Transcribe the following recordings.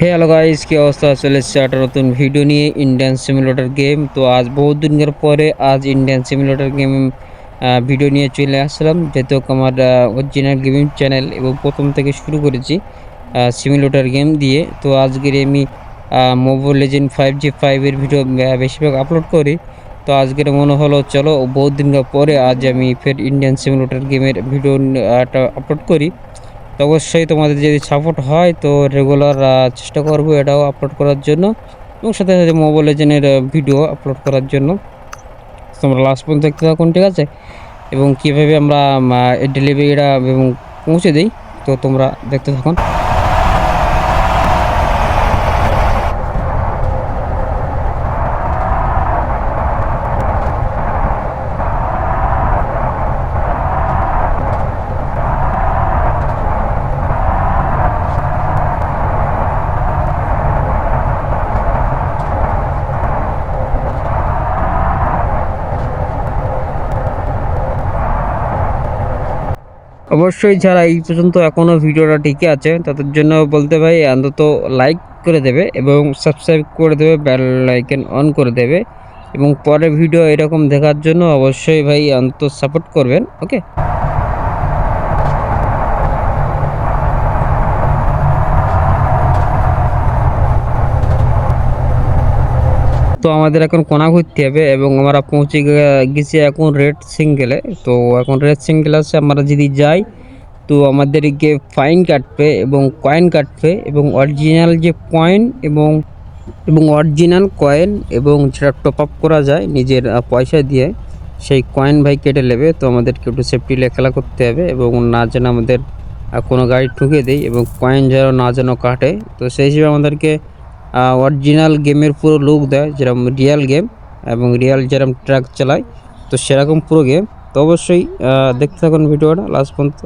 হে hello guys কি অবস্থা? চলে এসেছে একটা নতুন ভিডিও নিয়ে ইন্ডিয়ান সিমুলেটর গেম তো আজ বহুত দিনের পরে আজ ইন্ডিয়ান সিমুলেটর গেম ভিডিও নিয়ে চলে আসলাম। যেহেতু আমার অরিজিনাল গেমিং চ্যানেল এবং প্রথম থেকে শুরু করেছি সিমুলেটর গেম দিয়ে। তো আজকের আমি মোবাইল লেজেন্ড ফাইভ জি ফাইভের ভিডিও বেশিরভাগ আপলোড করি। তো আজকের মনে হলো, চলো, বহুত দিন পরে আজ আমি ফের ইন্ডিয়ান সিমুলেটর গেমের ভিডিও আপলোড করি। তো অবশ্যই তোমাদের যদি সাপোর্ট হয়, তো রেগুলার চেষ্টা করব এটাও আপলোড করার জন্য এবং সাথে সাথে মোবাইল লেজেনের ভিডিও আপলোড করার জন্য। তোমরা লাস্ট পর্যন্ত দেখতে থাকুন ঠিক আছে? এবং কীভাবে আমরা ডেলিভারিটা এবং পৌঁছে দিই, তো তোমরা দেখতে থাকুন অবশ্যই যারা এই পর্যন্ত এখনও ভিডিওটা টিকে আছে, তাদের জন্য বলতে ভাই অন্তত লাইক করে দেবে এবং সাবস্ক্রাইব করে দেবে বেল লাইকেন অন করে দেবে এবং পরের ভিডিও এরকম দেখার জন্য অবশ্যই ভাই অন্তত সাপোর্ট করবেন ওকে তো আমাদের এখন কোনা ঘুরতে হবে এবং আমরা পৌঁছে গেছি এখন রেড সিঙ্গেলে। তো এখন রেড সিঙ্গেল আছে, আমরা যদি যাই, তো আমাদেরকে ফাইন কাটবে এবং কয়েন কাটবে এবং অরিজিনাল যে কয়েন এবং এবং অরিজিনাল কয়েন এবং যেটা টপ আপ করা যায় নিজের পয়সা দিয়ে, সেই কয়েন ভাই কেটে নেবে। তো আমাদেরকে একটু সেফটি খেলা করতে হবে এবং না যেন আমাদের কোনো গাড়ি ঠুকে দেয় এবং কয়েন যেন না যেন কাটে। তো সেই হিসেবে আমাদেরকে অরিজিনাল গেমের পুরো লুক দেয়, যেরকম রিয়েল গেম এবং রিয়েল যেরকম ট্র্যাক চালায়, তো সেরকম পুরো গেম তো অবশ্যই দেখতে থাকুন ভিডিওটা লাস্ট পর্যন্ত।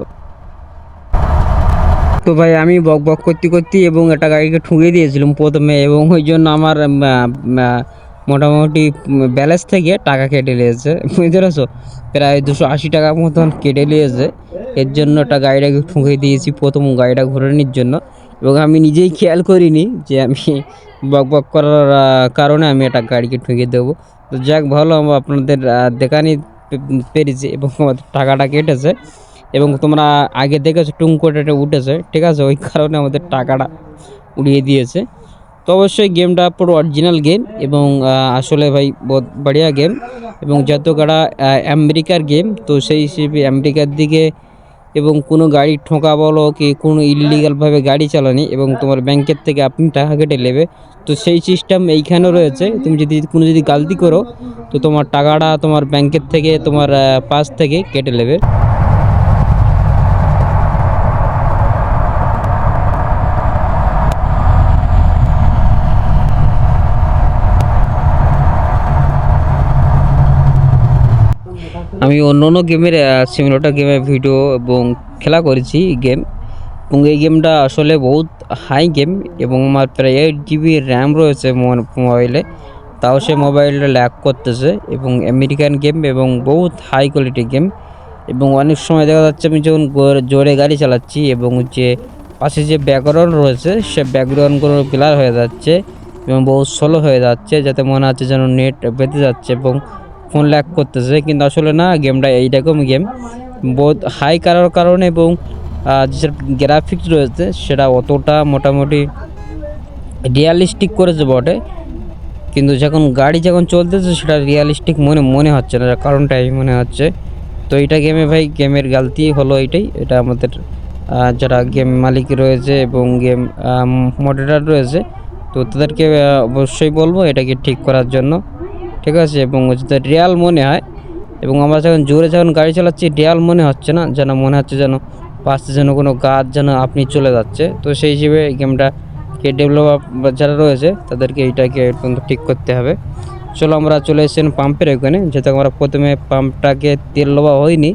তো ভাই, আমি বক বক করতে করতে এবং একটা গাড়িকে ঠুঁকে দিয়েছিলাম প্রথমে এবং ওই জন্য আমার মোটামুটি ব্যালেন্স থেকে টাকা কেটে নিয়েছে। বুঝতে পারছ? প্রায় দুশো আশি টাকা মতন কেটে নিয়েছে। এর জন্য একটা গাড়িটাকে ঠুকে দিয়েছি প্রথম গাড়িটা ঘোরানোর জন্য। এবং আমি নিজেই খেয়াল করিনি যে আমি বক বক করার কারণে আমি একটা গাড়িকে ঠুকে দেবো। তো যাক, ভালো আমি আপনাদের দেখানি পেরেছি এবং আমাদের টাকাটা কেটেছে এবং তোমরা আগে দেখেছ টুং করে এটা উঠেছে, ঠিক আছে? ওই কারণে আমাদের টাকাটা উড়িয়ে দিয়েছে। তো অবশ্যই গেমটা পুরো অরিজিনাল গেম এবং আসলে ভাই বহুত বড়িয়া গেম এবং যত গাড়া আমেরিকার গেম তো সেই হিসেবে আমেরিকার দিকে এবং কোনো গাড়ি ঠোঁকা বলো কি কোনো ইলিগালভাবে গাড়ি চালানি এবং তোমার ব্যাংকের থেকে আপনি টাকা কেটে নেবে, তো সেই সিস্টেম এইখানেও রয়েছে। তুমি যদি কোনো যদি গালতি করো, তো তোমার টাকাটা তোমার ব্যাংকের থেকে, তোমার পাস থেকে কেটে নেবে। আমি অন্য অন্য গেমের সিমিলেটর গেমের ভিডিও এবং খেলা করেছি গেম এবং এই গেমটা আসলে বহুত হাই গেম এবং আমার প্রায় এইট জিবি র্যাম রয়েছে মোবাইলে তাও সে মোবাইলটা ল্যাক করতেছে এবং আমেরিকান গেম এবং বহুত হাই কোয়ালিটি গেম এবং অনেক সময় দেখা যাচ্ছে আমি যখন জোরে গাড়ি চালাচ্ছি এবং যে পাশে যে ব্যাকগ্রাউন্ড রয়েছে, সে ব্যাকগ্রাউন্ডগুলো ব্লার হয়ে যাচ্ছে এবং বহু স্লো হয়ে যাচ্ছে যাতে মনে হচ্ছে যেন নেট বেঁধে যাচ্ছে এবং ফোন ল্যাক করতেছে, কিন্তু আসলে না গেমটা এইরকম গেম বহুত হাই করার কারণে এবং যেসব গ্রাফিক্স রয়েছে, সেটা অতটা মোটামুটি রিয়ালিস্টিক করেছে বটে। কিন্তু যখন গাড়ি যখন চলতেছে, সেটা রিয়ালিস্টিক মনে মনে হচ্ছে না যার কারণটা এই মনে হচ্ছে। তো এইটা গেমে ভাই গেমের গালতি হলো এটাই। এটা আমাদের যারা গেম মালিক রয়েছে এবং গেম মডেটার রয়েছে, তো তাদেরকে অবশ্যই বলব, এটাকে ঠিক করার জন্য। ঠিক আছে, এবং যদি রিয়াল মনে হয়, এবং আমরা যখন জোরে যখন গাড়ি চালাচ্ছি, রিয়াল মনে হচ্ছে না, যেন মনে হচ্ছে যেন পাশে যেন কোনো গাছ যেন আপনি চলে যাচ্ছে। তো সেই হিসেবে এই গেমটা কে ডেভেলপ যারা রয়েছে, তাদেরকে এইটাকে ঠিক করতে হবে। চলো আমরা চলে এসেছেন পাম্পের ওখানে যেহেতু আমরা প্রথমে পাম্পটাকে তেল লওয়া হয়নি,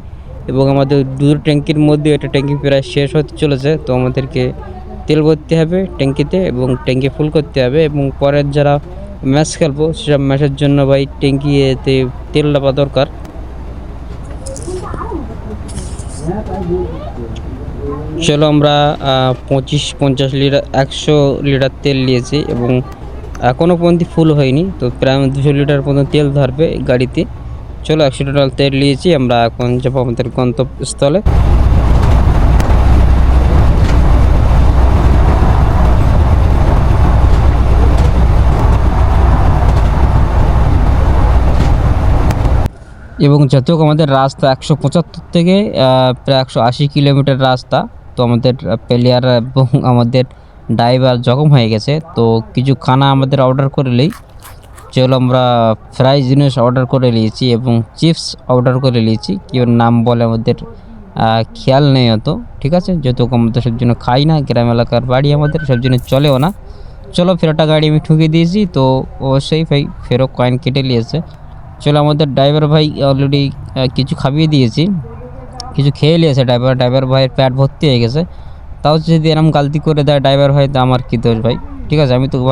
এবং আমাদের দু ট্যাঙ্কির মধ্যে এটা ট্যাঙ্কি প্রায় শেষ হতে চলেছে, তো আমাদেরকে তেল ভরতে হবে ট্যাঙ্কিতে, এবং ট্যাঙ্কি ফুল করতে হবে, এবং পরের যারা ম্যাচ খেলব, সেসব ম্যাচের জন্য ভাই ট্যাঙ্কিতে তেল দেওয়া দরকার। চলো আমরা পঁচিশ, পঞ্চাশ লিটার, একশো লিটার তেল নিয়েছি এবং এখনও পর্যন্ত ফুল হয়নি, তো প্রায় দুশো লিটার পর্যন্ত তেল ধরবে গাড়িতে। চলো একশো লিটার তেল নিয়েছি, আমরা এখন যাব আমাদের গন্তব্যস্থলে। এবং যত হোক আমাদের রাস্তা একশো পঁচাত্তর থেকে প্রায় একশো আশি কিলোমিটার রাস্তা, তো আমাদের প্লেয়ার এবং আমাদের ড্রাইভার জখম হয়ে গেছে। তো কিছু খানা আমাদের অর্ডার করে নিই। যেগুলো আমরা ফ্রাই জিনিস অর্ডার করে নিয়েছি এবং চিপস অর্ডার করে নিয়েছি। কেউ নাম বলে আমাদের খেয়াল নেই অত, ঠিক আছে? যেহেতু আমাদের সব জন্য খাই না, গ্রাম এলাকার বাড়ি আমাদের, সব জন্য চলেও না। চলো ফেরোটা গাড়ি আমি ঠুকে দিয়েছি, তো অবশ্যই ভাই ফেরো কয়েন কেটে নিয়েছে। চলো, আমাদের ড্রাইভার ভাই অলরেডি কিছু খাবিয়ে দিয়েছি। কিছু খেয়ে নিয়েছে ড্রাইভার ড্রাইভার ভাইয়ের প্যাট ভর্তি হয়ে গেছে। তাও যদি এরকম গালতি করে দেয় ড্রাইভার ভাই, তো আমার কী দোষ ভাই? ঠিক আছে, আমি তো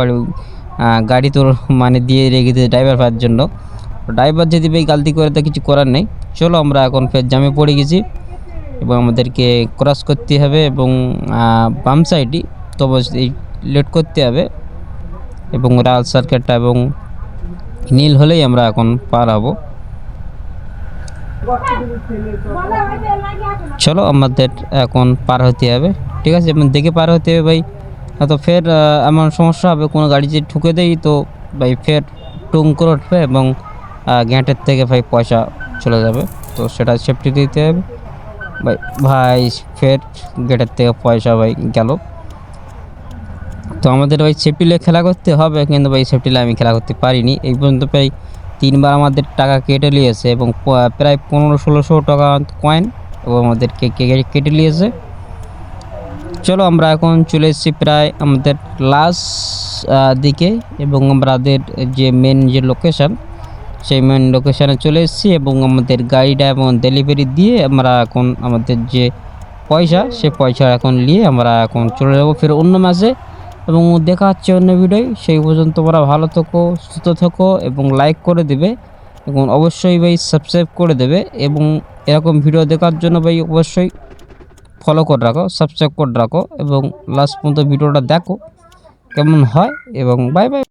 গাড়ি- তোর মানে দিয়ে রেখে দিয়েছি ড্রাইভার ভাইয়ের জন্য। ড্রাইভার যদি ভাই গালতি করে দেয়, কিছু করার নেই। চলো, আমরা এখন ফের জামে পড়ে গেছি। এবং আমাদেরকে ক্রস করতে হবে এবং বাম সাইডই তো অবশ্যই লেট করতে হবে। এবং লাল সার্কেটটা এবং নীল হলেই আমরা এখন পার হব। চলো, আমাদের এখন পার হতে হবে। ঠিক আছে দেখে পার হতে হবে ভাই। তো ফের এমন সমস্যা হবে, কোনো গাড়ি যদি ঠুকে দেই তো ভাই ফের টুং করে উঠবে এবং গ্যাঁটের থেকে ভাই পয়সা চলে যাবে। তো সেটা সেফটি দিতে হবে। ভাই ভাই, ফের গেটের থেকে পয়সা ভাই গেল। তো আমাদের ভাই সেফটিলে খেলা করতে হবে, কিন্তু ভাই সেফটিলে আমি খেলা করতে পারিনি। এই পর্যন্ত প্রায় তিনবার আমাদের টাকা কেটে নিয়েছে এবং প্রায় পনেরো ষোলোশো টাকা কয়েন এবং আমাদেরকে কে- কেটে নিয়েছে। চলো আমরা এখন চলে এসেছি প্রায় আমাদের লাস্ট দিকে এবং আমাদের যে মেন যে লোকেশান সেই মেন লোকেশানে চলে এসেছি এবং আমাদের গাড়িটা এবং ডেলিভারি দিয়ে আমরা এখন আমাদের যে পয়সা, সে পয়সা এখন নিয়ে আমরা এখন চলে যাব ফের অন্য মাসে এবং দেখা হচ্ছে অন্য ভিডিও সেই পর্যন্ত তোমরা ভালো থেকো, সুস্থ থেকো এবং লাইক করে দেবে। এবং অবশ্যই ভাই সাবস্ক্রাইব করে দেবে এবং এরকম ভিডিও দেখার জন্য ভাই অবশ্যই ফলো করে রাখো সাবস্ক্রাইব করে রাখো এবং লাস্ট পর্যন্ত ভিডিওটা দেখো। কেমন হয় এবং বাই বাই